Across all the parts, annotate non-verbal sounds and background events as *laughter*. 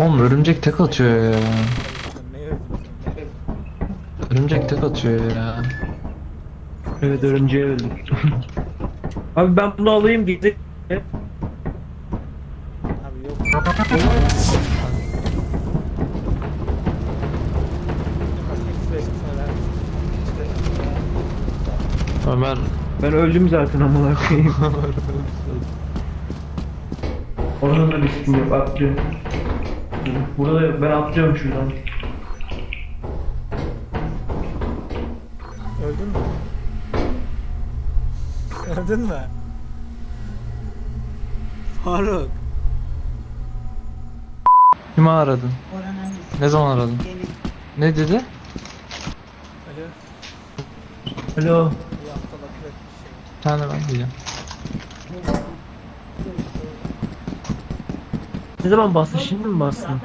Oğlum örümcek tek atıyor ya. Örümcek tek atıyor ya. Evet örümceği öldüm. *laughs* Abi ben bunu alayım gidip. Abi yok. Ömer Ben öldüm zaten amına koyayım. *laughs* Onun da riskim yok. Burada ben atlıyorum şuradan. Öldün mü? Öldün mü? Faruk. kimi aradın? Ne zaman aradın? Ne dedi? Alo. Alo. Bir haftalık bir şey. Bir tane ben diyeceğim. Ne zaman bastın şimdi mi bastın?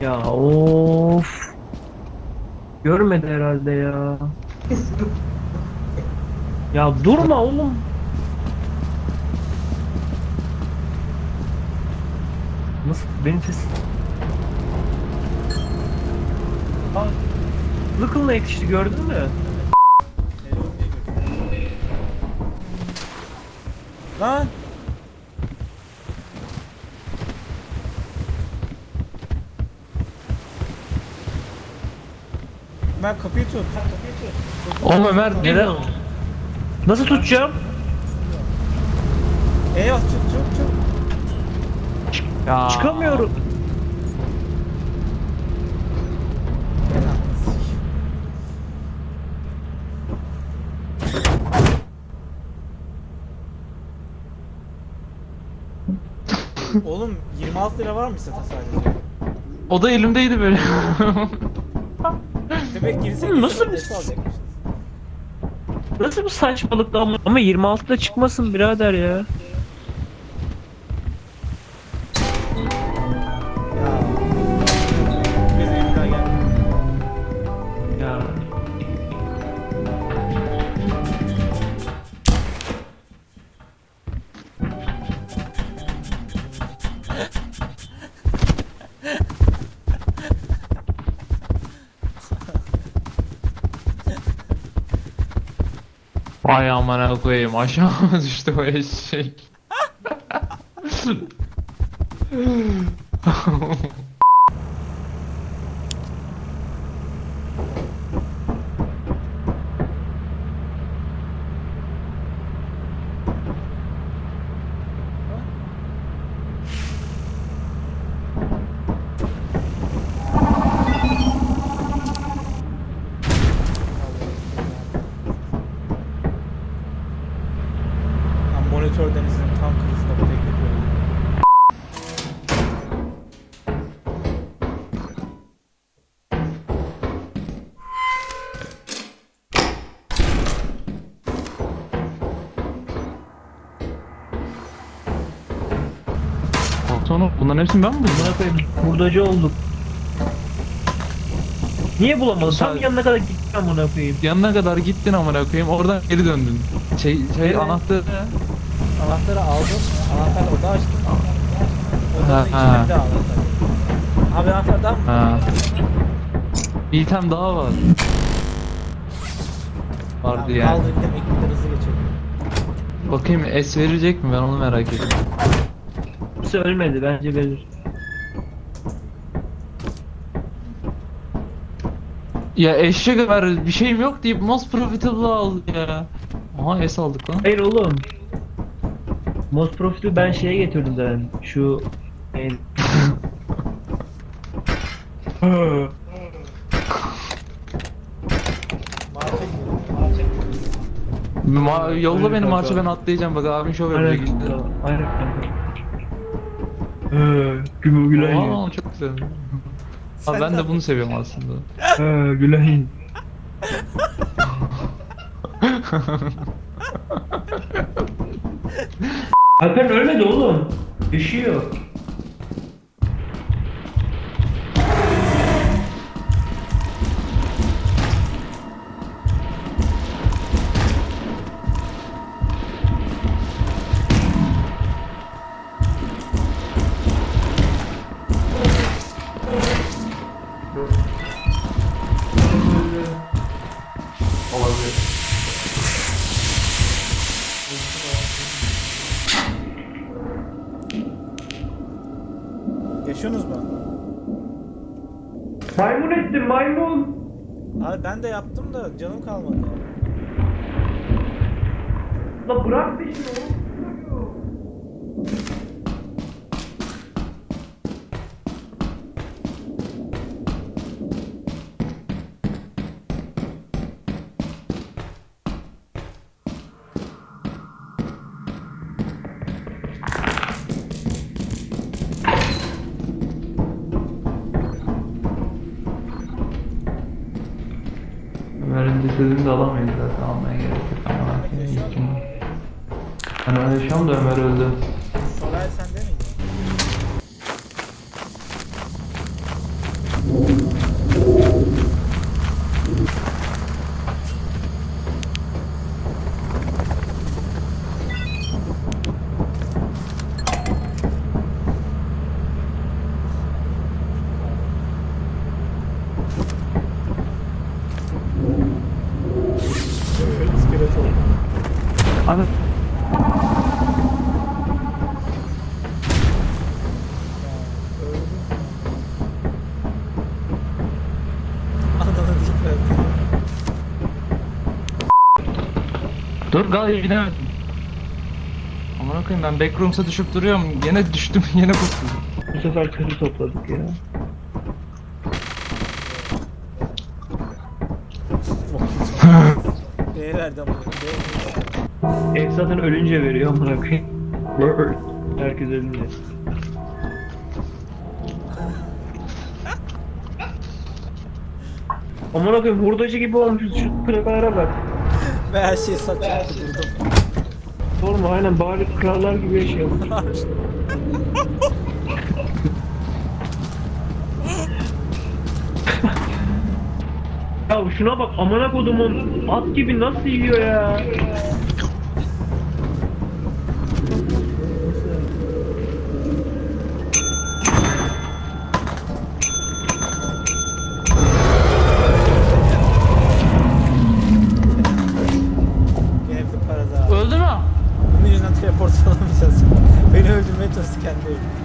Ya of. Görmedi herhalde ya. Ya durma oğlum. Nasıl benim ses? Aa, Lıkıl'la yetişti gördün mü? Lan! Ben kapıyı tut. Oğlum Ömer Neden? Nasıl tutacağım? E at tut tut tut. Ya. Çıkamıyorum. Oğlum 26 lira var mı sete sadece? O da elimdeydi böyle. *laughs* Demek girsek Nasıl bir- alacakmışız. Nasıl bu saçmalık ama ama 26'da çıkmasın birader ya. Vay amına koyayım aşağı düştü o eşek. *laughs* *laughs* Monitör denizinin tam teknik öyle. Sonra bunların hepsini ben mi buldum? Buna koyayım. Hurdacı olduk. Niye bulamadın? Tam Sadece- yanına kadar gittim buna koyayım. Yanına kadar gittin amına koyayım oradan geri döndün. Şey şey Evet. anahtarı Anahtarı aldım. Anahtarla oda açtım. Odanın Ha, içinde ha. bir daha anahtar. Abi anahtar daha mı? Ha. Bir item daha var. Vardı yani. Kaldı gidelim ekipler hızlı geçelim. Bakayım S verecek mi ben onu merak ediyorum. Kimse ölmedi bence verir. Ya eşek ver bir şeyim yok deyip most profitable aldı ya. Aha S aldık lan. Hayır oğlum. Most Profit'i ben şeye getirdim zaten. Şu. Ma yolla beni marşa ben atlayacağım bak abim şov yapacak işte. Aynen kanka. Gümü Gülen Aa çok güzel. Abi ben de bunu seviyorum aslında. Ee, Gülen *laughs* *laughs* Alper ölmedi oğlum. Yaşıyor. Yaşıyorsunuz mu? Maymun ettim maymun. Abi ben de yaptım da canım kalmadı. La bırak peşini oğlum. Ömer'in cesedini de alamayız zaten almaya gerek yok. Ama Yaşıyor mu? Ben öyle yaşıyorum da Ömer öldü. Soray sende miydi? Abi dur galiba gidemedim. Aman koyayım ben backrooms'a düşüp duruyorum. Yine düştüm *laughs* yine kurtuldum. Bu sefer kötü topladık ya. Değer verdi ama. Değer Ev zaten ölünce veriyor amına koyayım. Herkes ölünce. Amına koyayım hurdacı gibi olmuşuz şu plakalara bak. Ve her şeyi saçmaktı durdum. Sorma aynen bari krallar gibi yaşayalım. ya şuna bak amına kodumun at gibi nasıl yiyor ya. Bir para